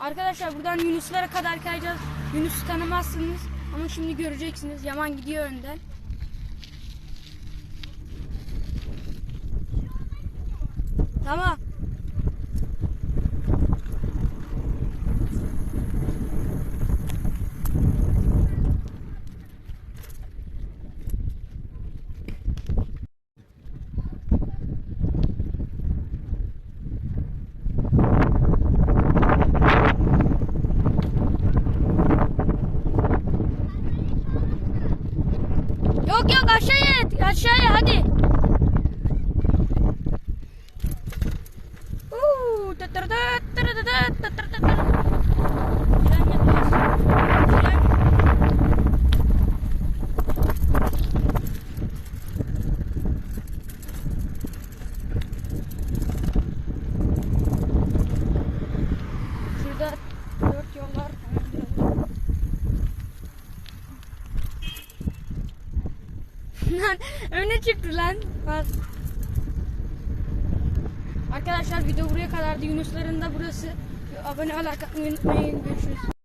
Arkadaşlar buradan Yunuslara kadar kayacağız. Yunus'u tanımazsınız ama şimdi göreceksiniz. Yaman gidiyor önden. Tamam. Yok yok aşağıya et. Aşağıya hadi. Uuu. Şurada Lan öne çıktı lan. Bak. Arkadaşlar video buraya kadardı. Yunusların da burası. Abone ol, like atmayı unutmayın. Görüşürüz.